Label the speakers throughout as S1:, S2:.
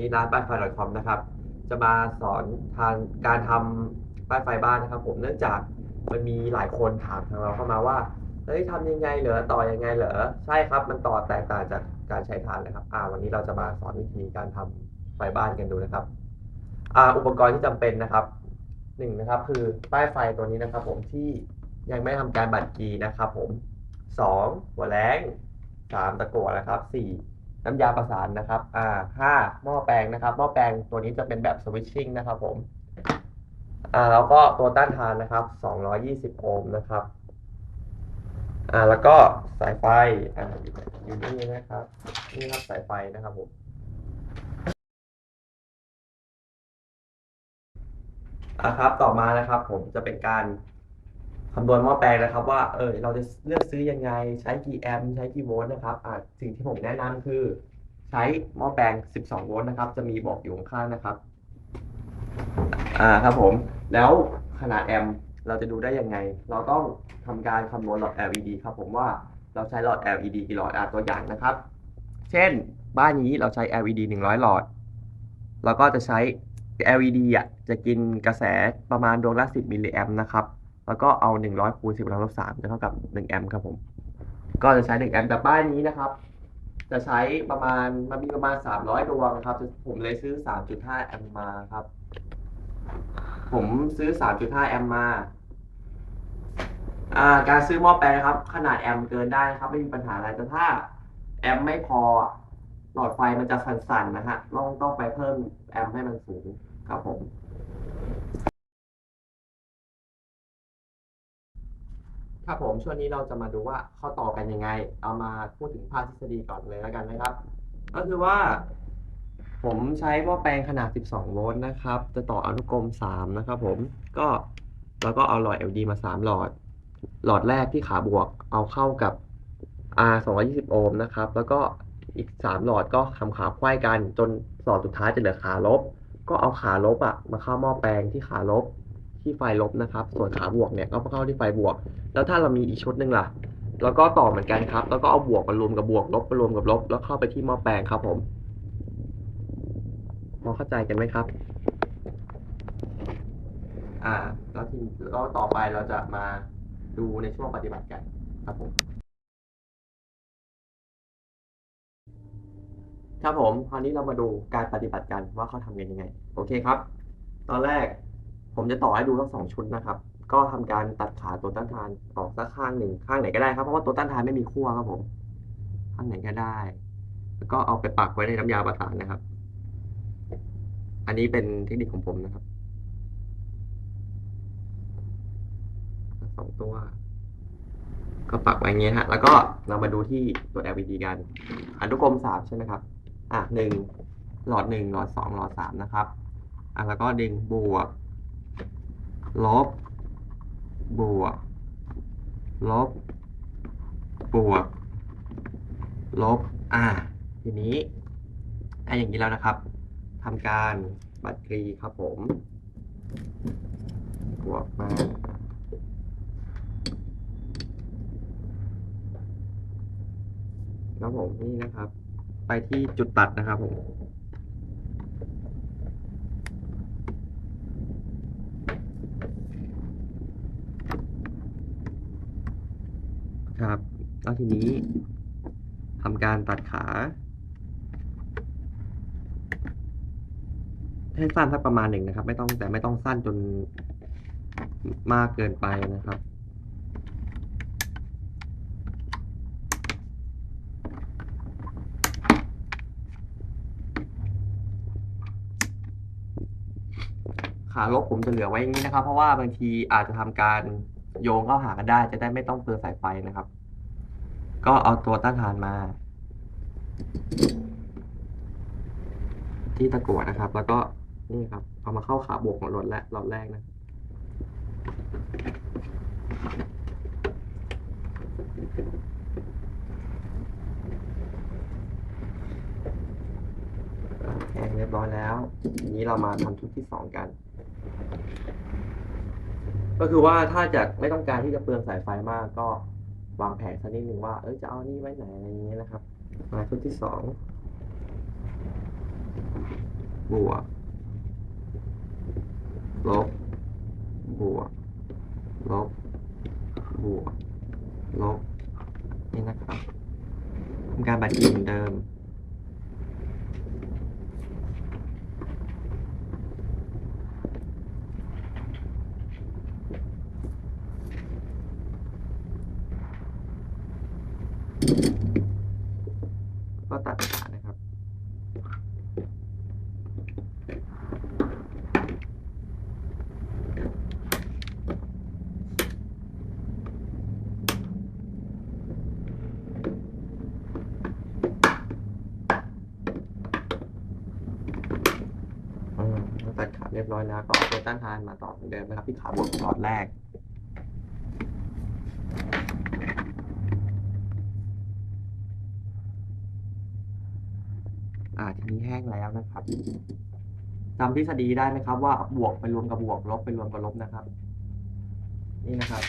S1: นี้ร้านป้ายไฟ .com นะครับ จะมาสอนทางการทำป้ายไฟบ้านนะครับผมเนื่องจากมันมีหลายคนถามทางเราเข้ามาว่าเฮ้ยทำยังไงเหรอต่อยังไงเหรอใช่ครับ มันต่อแตกต่างจากการใช้ถ่านเลยครับ อ่า วันนี้เราจะมาสอนวิธีการทำไฟบ้านกันดูนะครับ อ่า อุปกรณ์ที่จำเป็นนะครับหนึ่งนะครับ คือป้ายไฟตัวนี้นะครับ ผมที่ยังไม่ทำการบัดกีนะครับ ผมสองหัวแรงสามตะกั่วนะครับสี่ น้ำยาประสานนะครับอ่าห้าหม้อแปลงนะครับ หม้อแปลงตัวนี้จะเป็นแบบสวิตชิ่งนะครับผมอ่าแล้วก็ตัวต้านทานนะครับ220โอห์มนะครับอ่าแล้วก็สายไฟอ่าอยู่นี่นะครับนี่ครับสายไฟนะครับผมอะครับต่อมานะครับ ผมจะเป็นการ คำนวณหม้อแปลงนะครับ ว่าเออเราจะเลือกซื้อยังไงใช้กี่แอมป์ใช้กี่โวลต์นะครับอะสิ่งที่ผมแนะนำคือ ใช้หม้อแปลง 12 โวลต์นะครับ จะมีบอกอยู่ข้างนะครับอ่าครับผม แล้วขนาดแอมป์เราจะดูได้ยังไง เราต้องทำการคำนวณหลอด LED ครับผมว่าเราใช้หลอด LED กี่หลอดอะตัวอย่างนะครับ เช่นบ้านนี้เราใช้ LED 100 หลอดเราก็จะใช้ LED อะจะกินกระแสประมาณดวงละ 10 มิลลิแอมป์นะครับ แล้วก็เอา 100คูณ10กำลังลบ3จะเท่ากับ1แอมป์ครับผม ก็จะใช้1แอมป์แต่บ้านนี้นะครับ จะใช้ประมาณมันมีประมาณ 300 ดวงครับ ผมเลยซื้อ 3.5 แอมป์มาครับ ผมซื้อ 3.5 แอมป์มาอ่าการซื้อหม้อแปลงนะครับ ขนาดแอมป์เกินได้นะครับ ไม่มีปัญหาอะไรแต่ถ้า แอมป์ไม่พอ หลอดไฟมันจะสั่นๆนะฮะต้องต้องไปเพิ่มแอมป์ให้มันสูงครับผม ครับผมช่วงนี้เราจะมาดูว่าข้อต่อกันยังไง เอามาพูดถึงภาคทฤษฎีก่อนเลยแล้วกันนะครับ ก็คือว่า ผมใช้หม้อแปลงขนาด 12 โวลต์นะครับ จะต่ออนุกรม 3 นะครับผมก็แล้วก็เอาหลอด LED มา 3 หลอด หลอดแรกที่ขาบวกเอาเข้ากับ R 220 โอห์มนะครับ แล้วก็อีก 3 หลอดก็ทำขาไขว้กัน จนหลอดสุดท้ายจะเหลือขาลบ ก็เอาขาลบอะมาเข้าหม้อแปลงที่ขาลบ ที่ไฟลบนะครับ ส่วนขาบวกเนี่ยก็มาเข้าที่ไฟบวก แล้วถ้าเรามีอีกชุดหนึ่งล่ะ แล้วก็ต่อเหมือนกันครับ แล้วก็เอาบวกมารวมกับบวกลบมารวมกับลบ แล้วเข้าไปที่หม้อแปลงครับผมพอเข้าใจกันไหมครับ อ่า แล้วทีแล้วต่อไปเราจะมาดูในช่วงปฏิบัติกันครับผมครับผม คราวนี้เรามาดูการปฏิบัติกันว่าเขาทำกันยังไง โอเคครับ ตอนแรก ผมจะต่อให้ดูทั้งสองชุดนะครับ ก็ทำการตัดขาตัวต้านทานออกสักข้างหนึ่งข้างไหนก็ได้ครับเพราะว่าตัวต้านทานไม่มีขั้วครับผมข้างไหนก็ได้ แล้วก็เอาไปปักไว้ในน้ำยาประสานนะครับ อันนี้เป็นเทคนิคของผมนะครับสองตัว ก็ปักไว้อย่างเงี้ยฮะแล้วก็เรามาดูที่ตัว LED กันอนุกรมสามใช่ไหมครับ อะหนึ่งหลอดหนึ่งหลอดสองหลอดสามนะครับอะแล้วก็ดึงบวก ลบบวก ลบบวก ลบ อ่า ทีนี้อะอย่างนี้แล้วนะครับทำการบัตรกรีครับผม บวกมาครับผมนี่นะครับ ไปที่จุดตัดนะครับผม ครับ แล้วทีนี้ทำการตัดขา ให้สั้นสักประมาณหนึ่งนะครับ ไม่ต้องแต่ไม่ต้องสั้นจนมากเกินไปนะครับขาลบผมจะเหลือไว้อย่างนี้นะครับ เพราะว่าบางทีอาจจะทำการ โยงเข้าหากันได้ จะได้ไม่ต้องเปลืองสายไฟนะครับ ก็เอาตัวต้านทานมา ที่ตะกั่วนะครับ แล้วก็นี่ครับ เอามาเข้าขาบวกของหลอดแรกหลอดแรกนะแห้งเรียบร้อยแล้ว ทีนี้เรามาทำชุดที่สองกัน ก็คือว่าถ้าจะไม่ต้องการที่จะเปลืองสายไฟมากก็วางแผนสักนิดหนึ่งว่าเออจะเอานี่ไว้ไหนอะไรอย่างเงี้ยนะครับ มาชุดที่สองบวกลบบวกลบบวกลบนี่นะครับทำการบัตรคิวเหมือนเดิม ก็ตัดขานะครับอืมก็ตัดขาเรียบร้อยแล้วก็เอาตัวต้านทานมาต่อเหมือนเดิมนะครับที่ขาบวกหลอดแรก อ่าทีนี้แห้งแล้วนะครับจำทฤษฎีได้ไหมครับ ว่าบวกไปรวมกับบวกลบไปรวมกับลบนะครับ นี่นะครับ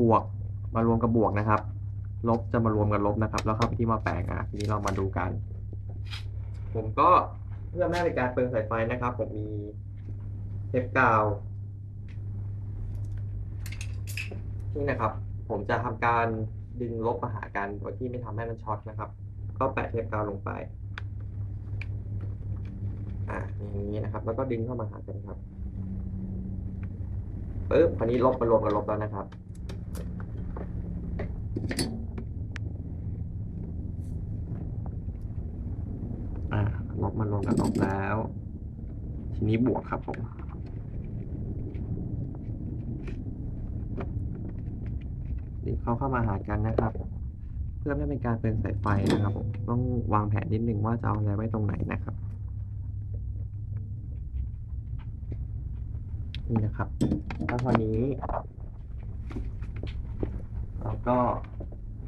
S1: บวกมารวมกับบวกนะครับ ลบจะมารวมกับลบนะครับ แล้วเข้าไปที่มาแปลงอะทีนี้เรามาดูกัน ผมก็เพื่อไม่ให้เป็นการเปลืองสายไฟนะครับ ผมมีเทปกาวนี่นะครับ ผมจะทำการดึงลบมาหากันโดยที่ไม่ทำให้มันช็อตนะครับ ก็แปะเทปกาวลงไป อ่าอย่างนี้นะครับ แล้วก็ดึงเข้ามาหากันครับปึ๊บคราวนี้ลบมารวมกับลบแล้วนะครับอ่าลบมารวมกับลบแล้ว ทีนี้บวกครับผม ดึงเข้าเข้ามาหากันนะครับ เพื่อไม่เป็นการเปลืองสายไฟนะครับผมต้องวางแผนนิดนึงว่าจะเอาอะไรไว้ตรงไหนนะครับ นี่นะครับแล้วพอนี้เราก็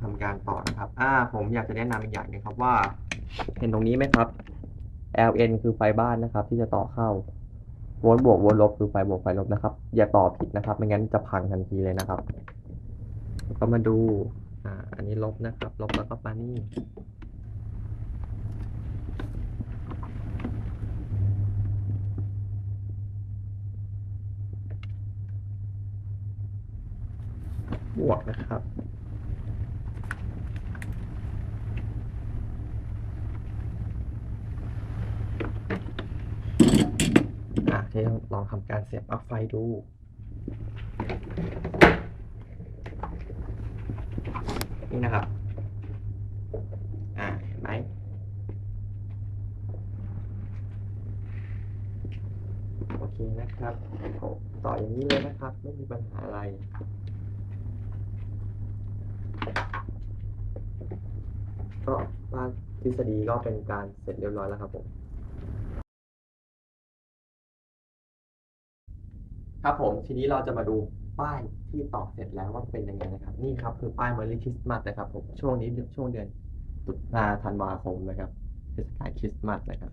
S1: ทำการต่อนะครับ อ่า ผมอยากจะแนะนำอีกอย่างหนึงครับว่า เห็นตรงนี้ไหมครับ LN คือไฟบ้านนะครับ ที่จะต่อเข้าโวลต์บวกโวลต์ลบคือไฟบวกไฟลบนะครับ อย่าต่อผิดนะครับ ไม่งั้นจะพังทันทีเลยนะครับแล้วก็มาดู อ่า อันนี้ลบนะครับ ลบแล้วก็มานี่บวกนะครับ อะที่เราลองทำการเสียบปลั๊กไฟดู นี่นะครับ อ่าเห็นไหมโอเคนะครับต่ออย่างนี้เลยนะครับ ไม่มีปัญหาอะไรก็บ้านทฤษฎีก็เป็นการเสร็จเรียบร้อยแล้วครับผม ครับผม ทีนี้เราจะมาดู ป้ายที่ต่อเสร็จแล้วว่าเป็นยังไงนะครับ นี่ครับคือป้าย Merry Christmas นะครับผมช่วงนี้ช่วงเดือนตุลาธันวาคมนะครับเทศกาลคริสต์มาสนะครับ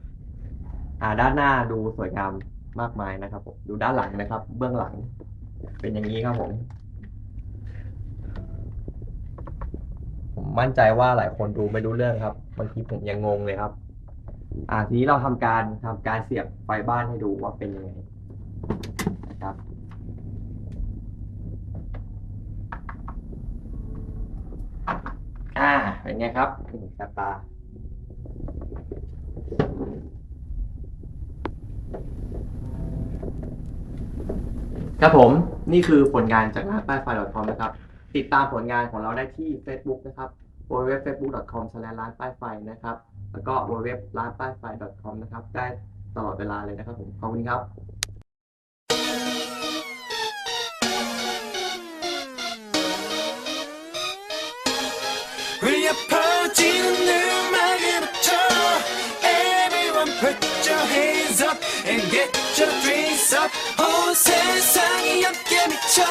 S1: อ่าด้านหน้าดูสวยงามมากมายนะครับผมดูด้านหลังนะครับ เบื้องหลัง เป็นอย่างนี้ครับผม ผมมั่นใจว่าหลายคนดูไม่รู้เรื่องครับบางทีผมยังงงเลยครับ อ่าทีนี้เราทำการทำการเสียบไฟบ้านให้ดูว่าเป็นยังไงนะครับ อ่าเป็นไงครับอืมแสบตาครับผมนี่คือผลงานจากร้านป้ายไฟ .com นะครับ ติดตามผลงานของเราได้ที่ Facebook นะครับ www.facebook.com ร้านป้ายไฟนะครับ แล้วก็ www ร้านป้ายไฟ .com นะครับ ได้ตลอดเวลาเลยนะครับผม ขอบคุณครับ
S2: 온 세상이 함께 미쳐